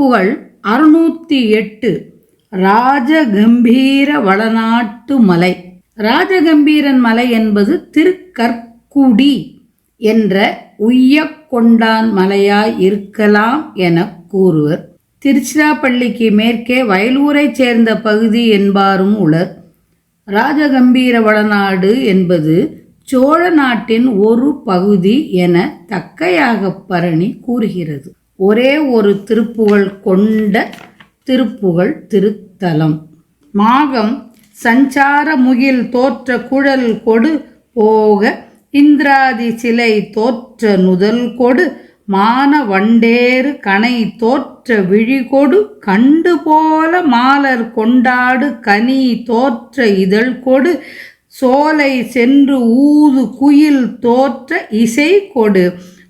திருப்புகழ் அறுநூத்தி எட்டு ராஜகம்பீர வளநாட்டு மலை. ராஜகம்பீரன் மலை என்பது திருக்கற்குடி என்ற உய்யக்கொண்டான் மலையாய் இருக்கலாம் என கூறுவர். திருச்சிராப்பள்ளிக்கு மேற்கே வயலூரைச் சேர்ந்த பகுதி என்பாரும் உளர். ராஜகம்பீர வளநாடு என்பது சோழ நாட்டின் ஒரு பகுதி என தக்கையாக பரணி கூறுகிறது. ஒரே ஒரு திருப்புகழ் கொண்ட திருப்புகழ் திருத்தலம். மாகம் சஞ்சார முகில் தோற்ற குழல் கொடு போக இந்திராதி சிலை தோற்ற நுதல் கொடு மான வண்டேறு கனை தோற்ற விழிகொடு கண்டு போல மாலர் கொண்டாடு கனி தோற்ற இதழ் கொடு சோலை சென்று ஊது குயில் தோற்ற இசை கொடு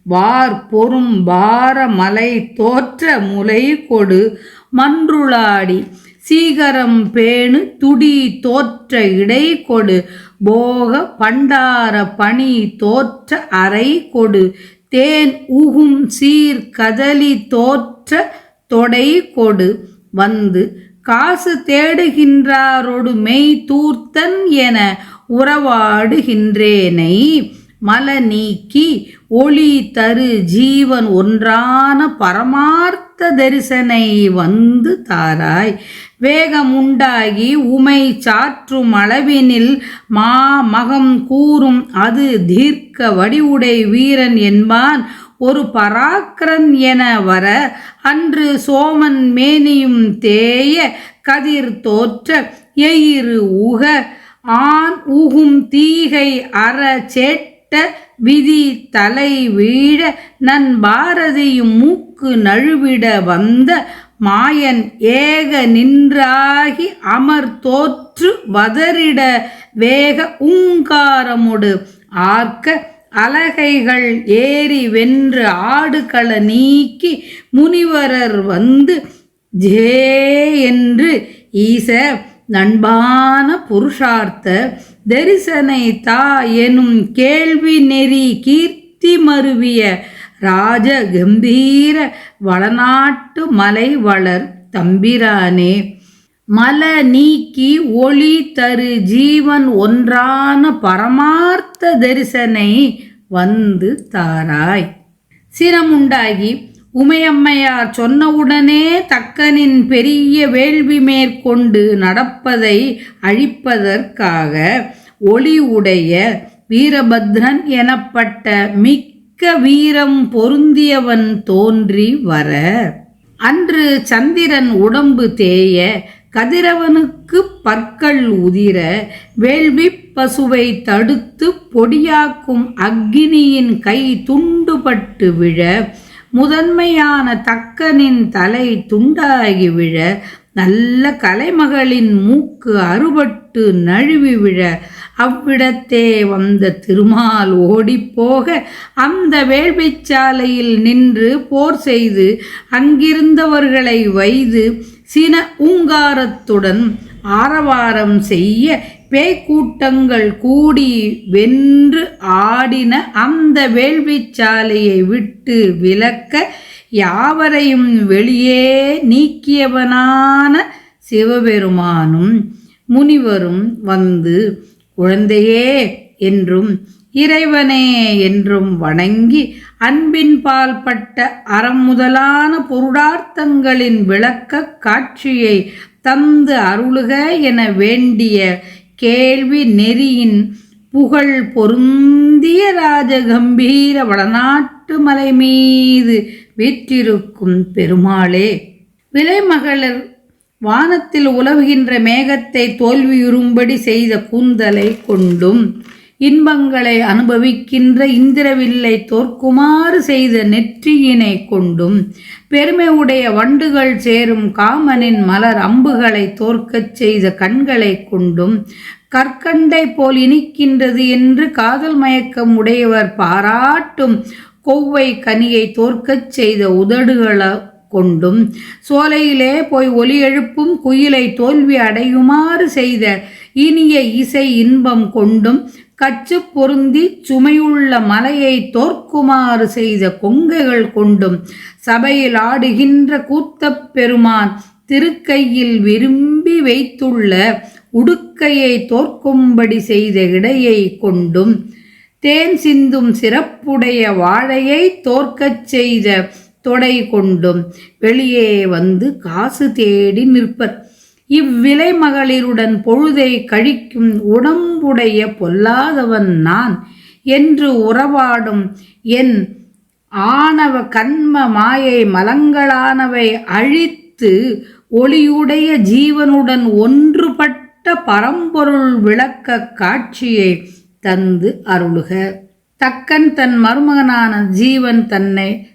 வார் பொறும் பார மலை தோற்ற முலை கொடு மன்றுளாடி. சீகரம் பேணு துடி தோற்ற இடை கொடு. போக பண்டார பணி தோற்ற அறை கொடு. தேன் உகும் சீர் கதலி தோற்ற தொடை கொடு. வந்து காசு தேடுகின்றாரொடு மெய் தூர்த்தன் என உறவாடுகின்றேனை. மல நீக்கி ஒளி தரு ஜீவன் ஒன்றான பரமார்த்த தரிசனை வந்து தாராய். வேகம் உண்டாகி உமை சாற்றும் அளவினில் மா மகம் கூறும் அது தீர்க்க வடிவுடை வீரன் என்பான். ஒரு பராக்கிரன் என வர அன்று சோமன் மேனியும் தேய கதிர் தோற்ற எயிறு உக ஆண் ஊகும் தீகை அற கெட்ட விதி தலை வீழ நன் பாரதியும் மூக்கு நழுவிட வந்த மாயன் ஏக நின்றாகி அமர் தோற்று வதறிட வேக உங்காரமுடு ஆர்க்க அலகைகள் ஏறி வென்று ஆடுகள நீக்கி முனிவரர் வந்து ஜே என்று ஈச நண்பான புருஷார்த்த தரிசனை தா எனும் கேள்வி நெறி கீர்த்தி மருவிய ராஜ கம்பீர வளநாட்டு மலை வளர் தம்பிரானே. மல நீக்கி ஒளி தரு ஜீவன் ஒன்றான பரமார்த்த தரிசனை வந்து தாராய். சிரமுண்டாகி உமையம்மையார் சொன்னவுடனே தக்கனின் பெரிய வேள்வி மேற்கொண்டு நடப்பதை அழிப்பதற்காக ஒளி உடைய வீரபத்ரன் எனப்பட்ட மிக்க வீரம் பொருந்தியவன் தோன்றி வர. அன்று சந்திரன் உடம்பு தேய கதிரவனுக்கு பற்கள் உதிர வேள்வி பசுவை தடுத்து பொடியாக்கும் அக்னியின் கை துண்டுபட்டு விழ முதன்மையான தக்கனின் தலை துண்டாகி விழ நல்ல கலைமகளின் மூக்கு அறுபட்டு நழுவி விழ அவ்விடத்தே வந்த திருமால் ஓடிப்போக அந்த வேள்விச்சாலையில் நின்று போர் செய்து அங்கிருந்தவர்களை வைது சின ஊங்காரத்துடன் ஆரவாரம் செய்ய பேய்க்கூட்டங்கள் கூடி வென்று ஆடின அந்த வேள்விச்சாலையை விட்டு விலக்க யாவரையும் வெளியே நீக்கியவனான சிவபெருமானும் முனிவரும் வந்து குழந்தையே என்றும் இறைவனே என்றும் வணங்கி அன்பின் பால் பட்ட அறம் முதலான பொருடார்த்தங்களின் விளக்க காட்சியை தந்து அருளுக என வேண்டிய கேள்வி நெறியின் புகழ் பொருந்திய ராஜகம்பீர வடநாட்டு மலை மீது வீற்றிருக்கும் பெருமாளே. விலைமகளிர் வானத்தில் உலவுகின்ற மேகத்தை தோல்வியுறும்படி செய்த கூந்தலை கொண்டும் இன்பங்களை அனுபவிக்கின்ற இந்திரவில்லை தோற்குமாறு செய்த நெற்றியினை கொண்டும் பெருமை உடைய வண்டுகள் சேரும் காமனின் மலர் அம்புகளை தோற்கச் செய்த கண்களை கொண்டும் கற்கண்டை போல் இனிக்கின்றது என்று காதல் மயக்கம் உடையவர் பாராட்டும் கொவ்வை கனியை தோற்கச் செய்த உதடுகளை கொண்டும் சோலையிலே போய் ஒலி எழுப்பும் குயிலை தோல்வி அடையுமாறு செய்த இனிய இசை இன்பம் கொண்டும் கச்சு பொருந்தி சுமையுள்ள மலையை தோற்குமாறு செய்த கொங்கைகள் கொண்டும் சபையில் ஆடுகின்ற கூத்தப் பெருமான் திருக்கையில் விரும்பி வைத்துள்ள உடுக்கையை தோற்கும்படி செய்த இடையை கொண்டும் தேன் சிந்தும் சிறப்புடைய வாழையை தோற்கச் செய்த தொடை கொண்டும் வெளியே வந்து காசு தேடி நிற்பர். இவ்விலை மகளிருடன் பொழுதை கழிக்கும் உடம்புடைய பொல்லாதவன் நான் என்று உறவாடும் என் ஆணவ கண்ம மாயை மலங்களானவை அழித்து ஒளியுடைய ஜீவனுடன் ஒன்றுபட்ட பரம்பொருள் விளக்க காட்சியை தந்து அருளுக. தக்கன் தன் மருமகனான ஜீவன் தன்னை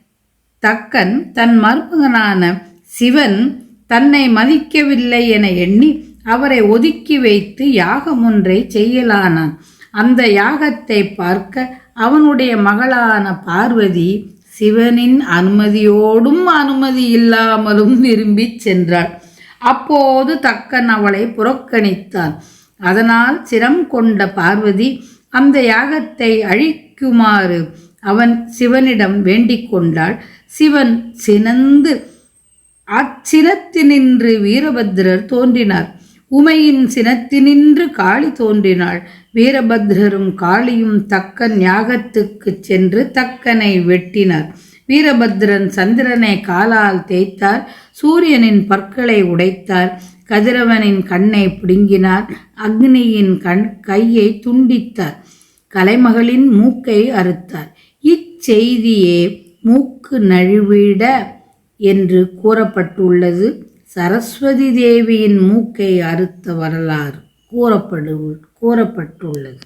தக்கன் தன் மருமகனான சிவன் தன்னை மதிக்கவில்லை என எண்ணி அவரை ஒதுக்கி வைத்து யாகம் ஒன்றை செய்யலானான். அந்த யாகத்தை பார்க்க அவனுடைய மகளான பார்வதி சிவனின் அனுமதியோடும் அனுமதி இல்லாமலும் விரும்பிச் சென்றாள். அப்போது தக்கன் அவளை புறக்கணித்தான். அதனால் சிரம் கொண்ட பார்வதி அந்த யாகத்தை அழிக்குமாறு அவன் சிவனிடம் வேண்டிக் கொண்டாள். சிவன் சினந்து அச்சினத்தினின்று வீரபத்ரர் தோன்றினார். உமையின் சினத்தினின்று காளி தோன்றினாள். வீரபத்ரரும் காளியும் தக்கன் யாகத்துக்கு சென்று தக்கனை வெட்டினார். வீரபத்ரன் சந்திரனை காலால் தேய்த்தார். சூரியனின் பற்களை உடைத்தார். கதிரவனின் கண்ணை பிடுங்கினார். அக்னியின் கண் கையை துண்டித்தார். கலைமகளின் மூக்கை அறுத்தார். இச்செய்தியே மூக்கு நழுவிட என்று கூறப்பட்டுள்ளது. சரஸ்வதி தேவியின் மூக்கை அறுத்த வரலாறு கூறப்படு கூறப்பட்டுள்ளது.